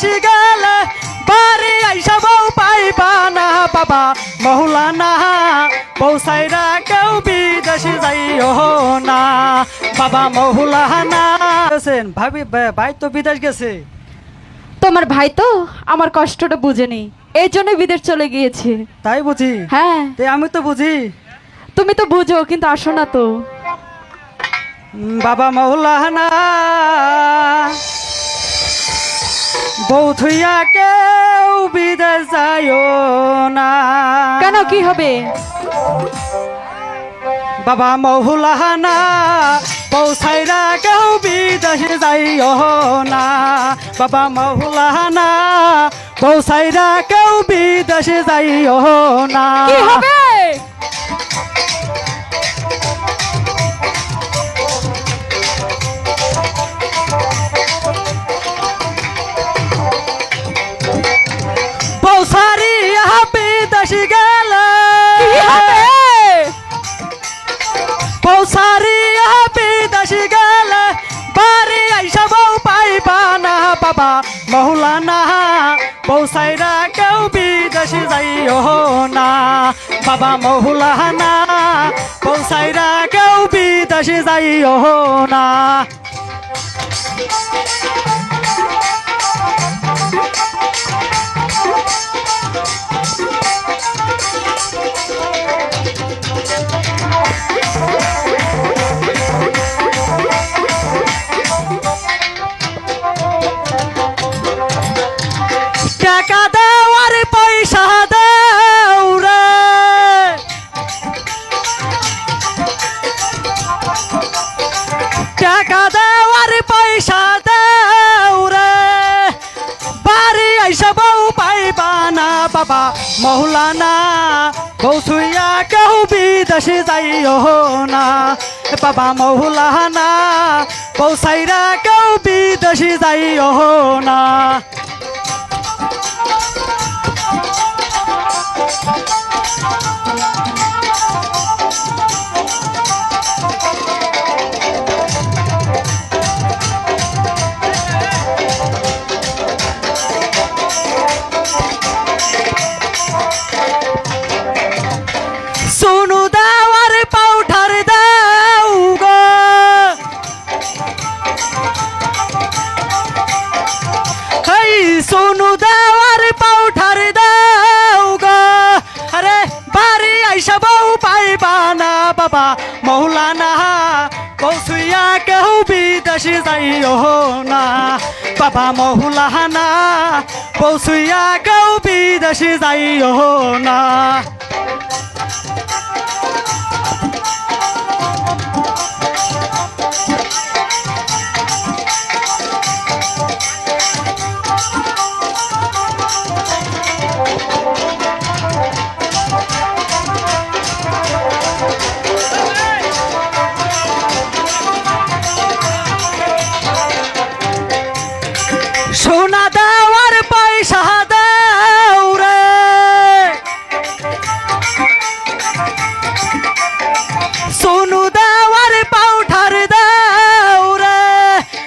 বিদেশি গেলে বাড়ি আইসা বউ পাইবা না বাবা। মহুলানা সাইরা কেউ বিদেশি যাইও না। বাবা মহুলানা গেছেন ভাবি ভাই তো বিদেশ গেছে। তোমার ভাই তো আমার কষ্টটা বুঝেনি এই জন্য বিদেশ চলে গিয়েছে। তাই বুঝি? হ্যাঁ। তে আমি তো বুঝি। তুমি তো বুঝো কিন্তু আসো না তো। বাবা মৌলানা বউ থুইয়া কেউ বিদেশ না। কেন কি হবে? বাবা বউ সাইরা কেউ বিদেশ যাইও না। বাবা বউ সাইরা কেউ বিদেশ যাইও না। কি হবে? গেলে। কি হবে বউ সারিয়া বিদেশ গেলে। বাড়ি আইসা বউ পাইবা না বাবা মহুলানা। বউ সাইরা কেউ বিদেশ যাইও না। বাবা মহুলানা। বউ সাইরা কেউ বিদেশ যাইও না। বউ পাইবা না বাবা, মৌলানা। বউ ছুইয়া কেউ বিদেশে যাইও না। বাবা মৌলানা, বউ সাইরা কেউ বিদেশে যাইও না। বিদেশে যাইও না। বাবা মহুলাহানা কৌসুইয়া কেউ বিদেশি যাইও না। সোনু দাও দেওয়ার পাউঠার দেও রে।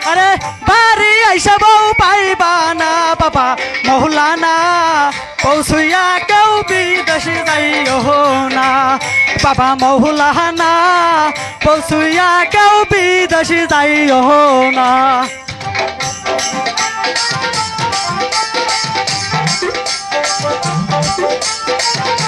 আরে বাড়ি আইসা বউ পাইবা না বাবা মৌলানা পৌঁছুইয়া কেউ বিদেশে যাইও না। বাবা মৌলানা পৌঁছুইয়া কেউ বিদেশে যাইও না। সোনা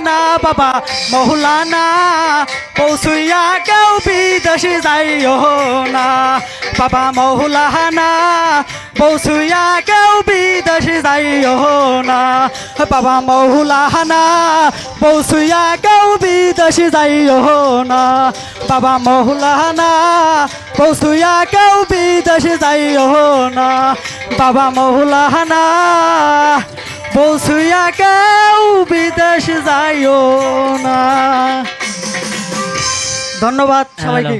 বাড়ি আইসা বউ পাইবা না বাবা মহুলানা পৌঁছুইয়া কেউ বিদেশে যাইও না। বাবা মৌলানা, পৌঁছুইয়া কেউ বিদেশে যাইও না। বাবা মৌলানা, পৌঁছুইয়া কেউ বিদেশে যাইও না। বাবা মৌলানা, পৌঁছুইয়া কেউ বিদেশে যাইও না। বাবা মৌলানা পৌঁছুইয়া কেউ বিদেশ যাইও না। ধন্যবাদ সবাইকে।